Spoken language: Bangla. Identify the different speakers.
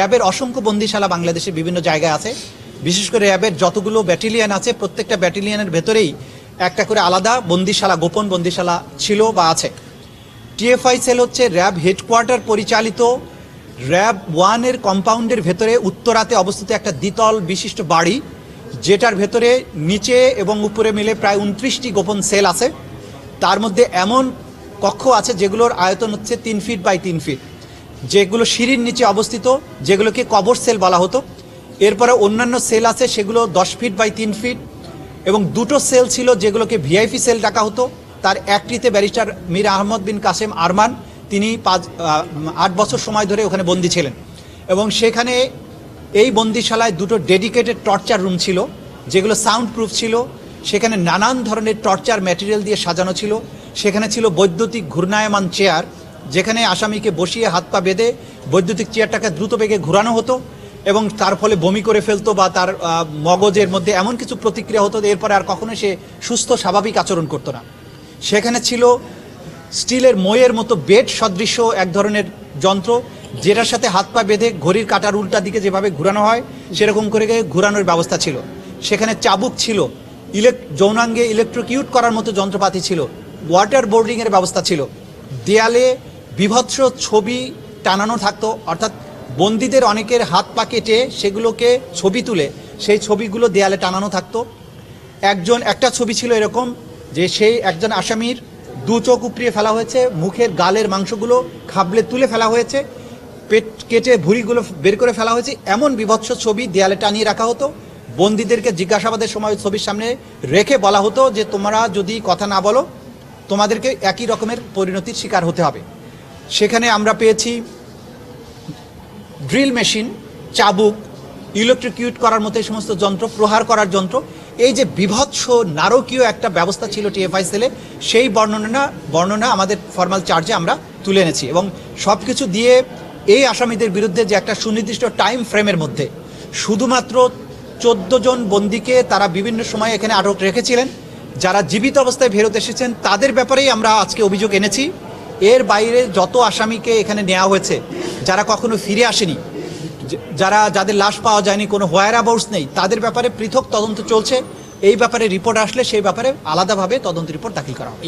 Speaker 1: র্যাবের অসংখ্য বন্দিশালা বাংলাদেশের বিভিন্ন জায়গায় আছে। বিশেষ করে র্যাবের যতগুলো ব্যাটালিয়ন আছে, প্রত্যেকটা ব্যাটালিয়নের ভেতরেই একটা করে আলাদা বন্দিশালা, গোপন বন্দিশালা ছিল বা আছে। টিএফআই সেল হচ্ছে র্যাব হেডকোয়ার্টার পরিচালিত। র্যাব ওয়ানের কম্পাউন্ডের ভেতরে উত্তরাতে অবস্থিত একটা দ্বিতল বিশিষ্ট বাড়ি, যেটার ভেতরে নিচে এবং উপরে মিলে প্রায় উনত্রিশটি গোপন সেল আছে। তার মধ্যে এমন কক্ষ আছে যেগুলোর আয়তন হচ্ছে তিন ফিট বাই তিন ফিট। যেগুলো সিঁড়ির নিচে অবস্থিত, যেগুলোকে কবর সেল বলা হতো। এরপরে অন্যান্য সেল আছে, সেগুলো দশ ফিট বাই তিন ফিট। এবং দুটো সেল ছিল যেগুলোকে ভিআইপি সেল ডাকা হতো। তার একটিতে ব্যারিস্টার মীর আহমদ বিন কাসেম আরমান, তিনি পাঁচ আট বছর সময় ধরে ওখানে বন্দী ছিলেন। এবং সেখানে এই বন্দিশালায় দুটো ডেডিকেটেড টর্চার রুম ছিল, যেগুলো সাউন্ড প্রুফ ছিল। সেখানে নানান ধরনের টর্চার ম্যাটেরিয়াল দিয়ে সাজানো ছিল। সেখানে ছিল বৈদ্যুতিক ঘূর্ণায়মান চেয়ার যেখানে আসামিকে বসিয়ে হাত পা বেঁধে বৈদ্যুতিক চেয়ারটাকে দ্রুত বেগে ঘোরানো হতো এবং তার ফলে বমি করে ফেলতো বা তার মগজের মধ্যে এমন কিছু প্রতিক্রিয়া হতো এরপরে আর কখনো সে সুস্থ, স্বাভাবিক আচরণ করতো না। সেখানে ছিল স্টিলের মইয়ের মতো বেড সদৃশ্য এক ধরনের যন্ত্র, যেটার সাথে হাত পা বেঁধে ঘড়ির কাটার উল্টা দিকে যেভাবে ঘোরানো হয়, সেরকম করে ঘোরানোর ব্যবস্থা ছিল। সেখানে চাবুক ছিল, ইলেক, যৌনাঙ্গে ইলেকট্রিকিউট করার মতো যন্ত্রপাতি ছিল ওয়াটার বোর্ডিংয়ের ব্যবস্থা ছিল। দেয়ালে বিভৎস ছবি টানানো থাকতো, অর্থাৎ বন্দীদের অনেকের হাত পা কেটে সেগুলোকে ছবি তুলে সেই ছবিগুলো দেয়ালে টানানো থাকতো। একজন, একটা ছবি ছিল এরকম যে সেই একজন আসামির দু চোখ উপড়িয়ে ফেলা হয়েছে, মুখের গালের মাংসগুলো খাবলে তুলে ফেলা হয়েছে, পেট কেটে ভুঁড়িগুলো বের করে ফেলা হয়েছে, এমন বিভৎস ছবি দেয়ালে টানিয়ে রাখা হতো। বন্দীদেরকে জিজ্ঞাসাবাদের সময় ছবির সামনে রেখে বলা হতো যে তোমরা যদি কথা না বলো, তোমাদেরকে একই রকমের পরিণতির শিকার হতে হবে। সেখানে আমরা পেয়েছি ড্রিল মেশিন, চাবুক ইলেকট্রিকিউট করার মতো এই সমস্ত যন্ত্র, প্রহার করার যন্ত্র। এই যে বিভৎস, নারকীয় একটা ব্যবস্থা ছিল টিএফআই সেলে, সেই বর্ণনা বর্ণনা আমাদের ফর্মাল চার্জে আমরা তুলে এনেছি এবং সব কিছু দিয়ে এই আসামিদের বিরুদ্ধে যে একটা সুনির্দিষ্ট টাইম ফ্রেমের মধ্যে শুধুমাত্র চোদ্দ জন বন্দীকে তারা বিভিন্ন সময় এখানে আটক রেখেছিলেন। যারা জীবিত অবস্থায় ফেরত এসেছেন, তাদের ব্যাপারেই আমরা আজকে অভিযোগ এনেছি। এর বাইরে যত আসামিকে এখানে নেওয়া হয়েছে, যারা কখনো ফিরে আসেনি যারা যাদের লাশ পাওয়া যায়নি, কোনো হোয়ার অ্যাবাউটস নেই, তাদের ব্যাপারে পৃথক তদন্ত চলছে। এই ব্যাপারে রিপোর্ট আসলে সেই ব্যাপারে আলাদাভাবে তদন্ত রিপোর্ট দাখিল করা হবে।